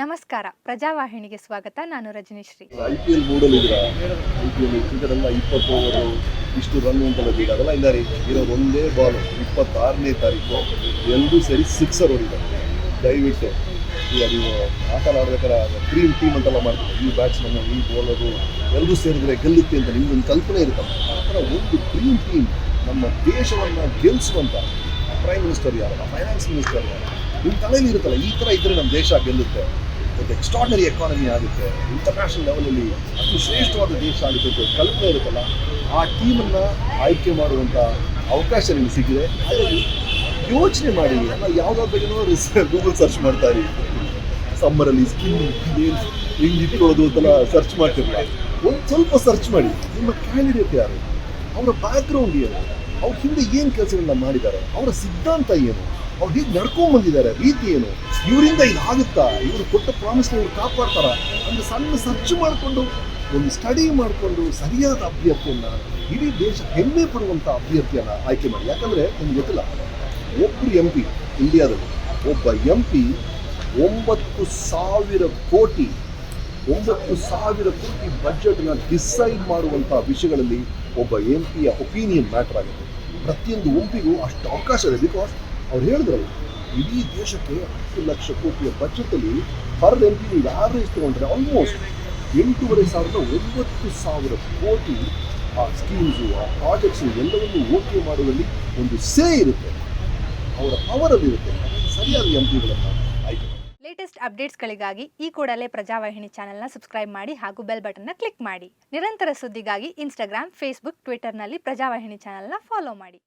ನಮಸ್ಕಾರ. ಪ್ರಜಾವಾಹಿನಿಗೆ ಸ್ವಾಗತ. ನಾನು Rajanishri. I P L I P L ಇಷ್ಟು ರನ್ ಅಂತೆಲ್ಲ ಈಗ ಅದೆಲ್ಲ ಇಲ್ಲ ರೀ, ಇರೋದು ಒಂದೇ ಬಾಲ್ ಇಪ್ಪತ್ತಾರನೇ ತಾರೀಕು. ಎಲ್ಲರೂ ಸರಿ ಸಿಕ್ಸರ್ ಹೊಡಿದ್ದಾರೆ ದಯವಿಟ್ಟು ಈಗ ನೀವು ಆಟ ಆಡ್ಬೇಕಾದ್ರೆ ಕ್ರೀಮ್ ಟೀಮ್ ಅಂತೆಲ್ಲ ಮಾಡ್ತಾರೆ ಈ ಬ್ಯಾಟ್ಸ್ಮನ್ ಈ ಬೌಲರು ಎಲ್ಲರೂ ಸೇರಿದ್ರೆ ಗೆಲ್ಲುತ್ತೆ ಅಂತ ನಿಮ್ಗೊಂದು ಕಲ್ಪನೆ ಇರುತ್ತಲ್ಲ. ಆ ಥರ ಒಂದು ಕ್ರೀಮ್ ಟೀಮ್ ನಮ್ಮ ದೇಶವನ್ನು ಗೆಲ್ಲಿಸುವಂಥ ಪ್ರೈಮ್ ಮಿನಿಸ್ಟರ್ ಯಾರಲ್ಲ? ಫೈನಾನ್ಸ್ ಮಿನಿಸ್ಟರ್ ಯಾರು ನಿಮ್ಮ ತಲೆಯಲ್ಲಿ ಇರುತ್ತಲ್ಲ, ಈ ಥರ ಇದ್ದರೆ ನಮ್ಮ ದೇಶ ಗೆಲ್ಲುತ್ತೆ. ಒಂದು ಎಕ್ಸ್ಟ್ರಾರ್ನರಿ ಎಕಾನಮಿ ಆಗುತ್ತೆ. ಇಂಟರ್ನ್ಯಾಷನಲ್ ಲೆವೆಲಲ್ಲಿ ಅತಿ ಶ್ರೇಷ್ಠವಾದ ದೇಶ ಆಗುತ್ತೆ ಅಂತ ಕಲ್ಪನೆ ಇರುತ್ತಲ್ಲ, ಆ ಟೀಮನ್ನು ಆಯ್ಕೆ ಮಾಡುವಂಥ ಅವಕಾಶ ನಿಮಗೆ ಸಿಕ್ಕಿದೆ. ಹಾಗಾಗಿ ಯೋಚನೆ ಮಾಡಿ, ಅಲ್ಲ ಯಾವುದಾದ್ರು ಬಗ್ಗೆನೋ ರಿಸ್ ಗೂಗಲ್ ಸರ್ಚ್ ಮಾಡ್ತಾ ಇರಿ. ಸಮ್ಮರಲ್ಲಿ ಸ್ಕಿನ್ ಏನು ಹಿಂಗೆ ಇಟ್ಕೊಳ್ಳೋದು ಅಂತೆಲ್ಲ ಸರ್ಚ್ ಮಾಡ್ತಿರಲ್ಲ ಒಂದು ಸ್ವಲ್ಪ ಸರ್ಚ್ ಮಾಡಿ, ನಿಮ್ಮ ಕ್ಯಾಂಡಿಡೇಟ್ ಯಾರು? ಅವರ ಬ್ಯಾಕ್ಗ್ರೌಂಡ್ ಏನು? ಅವ್ರ ಹಿಂದೆ ಏನು ಕೆಲಸಗಳನ್ನ ಮಾಡಿದ್ದಾರೆ? ಅವರ ಸಿದ್ಧಾಂತ ಏನು? ಅವ್ರು ಹೀಗೆ ನಡ್ಕೊಂಡ್ ಬಂದಿದ್ದಾರೆ. ರೀತಿ ಏನು? ಇವರಿಂದ ಇದಾಗುತ್ತಾ ಇವರು ಕೊಟ್ಟ ಪ್ರಾಮಿಸ್ನ ಇವ್ರು ಕಾಪಾಡ್ತಾರ? ಅಂದ್ರೆ ಸಣ್ಣ ಸರ್ಚ್ ಮಾಡಿಕೊಂಡು, ಒಂದು ಸ್ಟಡಿ ಮಾಡಿಕೊಂಡು ಸರಿಯಾದ ಅಭ್ಯರ್ಥಿಯನ್ನ, ಇಡೀ ದೇಶ ಹೆಮ್ಮೆ ಪಡುವಂಥ ಅಭ್ಯರ್ಥಿಯನ್ನ ಆಯ್ಕೆ ಮಾಡಿ. ಯಾಕಂದ್ರೆ ನಿಮ್ಗೆ ಗೊತ್ತಿಲ್ಲ ಒಬ್ಬರು ಎಂ ಪಿ ಇಂಡಿಯಾದಲ್ಲಿ ಒಬ್ಬ ಎಂ ಪಿ ಒಂಬತ್ತು ಸಾವಿರ ಕೋಟಿ, ಒಂಬತ್ತು ಸಾವಿರ ಕೋಟಿ ಬಜೆಟ್ನ ಡಿಸೈಡ್ ಮಾಡುವಂಥ ವಿಷಯಗಳಲ್ಲಿ ಒಬ್ಬ ಎಂ ಪಿಯ ಒಪಿನಿಯನ್ ಮ್ಯಾಟರ್ ಆಗುತ್ತೆ. ಪ್ರತಿಯೊಂದು ಒಂಪಿಗೂ ಅಷ್ಟು ಅವಕಾಶ ಇದೆ. ಬಿಕಾಸ್ ಅವ್ರು ಹೇಳಿದ್ರಲ್ಲ, ಇಡೀ ದೇಶಕ್ಕೆ ಹತ್ತು ಲಕ್ಷ ಕೋಟಿಯ ಬಜೆಟಲ್ಲಿ ಪರ್ ಎಂ ಪಿ ನೀವು ಆವ್ರೇಜ್ ಆಲ್ಮೋಸ್ಟ್ ಎಂಟೂವರೆ ಸಾವಿರದ ಒಂಬತ್ತು ಸಾವಿರ ಕೋಟಿ ಆ ಸ್ಕೀಮ್ಸು ಆ ಪ್ರಾಜೆಕ್ಟ್ಸು ಎಲ್ಲವನ್ನು ಓಕೆ ಮಾಡುವಲ್ಲಿ ಒಂದು ಸೇ ಇರುತ್ತೆ. ಅವರ ಪವರಲ್ಲಿ ಇರುತ್ತೆ. ಸರಿಯಾದ ಎಂ ಪಿಗಳನ್ನು ಆಯ್ಕೆ ಲೇಟೆಸ್ಟ್ ಅಪ್ಡೇಟ್ಸ್ಗಳಿಗಾಗಿ ಈ ಕೂಡಲೇ ಪ್ರಜಾವಾಹಿನಿ ಚಾನೆಲ್ನ ಸಬ್ಸ್ಕ್ರೈಬ್ ಮಾಡಿ ಹಾಗೂ ಬೆಲ್ ಬಟನ್ನ ಕ್ಲಿಕ್ ಮಾಡಿ. ನಿರಂತರ ಸುದ್ದಿಗಾಗಿ ಇನ್ಸ್ಟಾಗ್ರಾಮ್ ಫೇಸ್ಬುಕ್ ಟ್ವಿಟರ್ನಲ್ಲಿ ಪ್ರಜಾವಾಹಿನಿ ಚಾನೆಲ್ನ ಫಾಲೋ ಮಾಡಿ.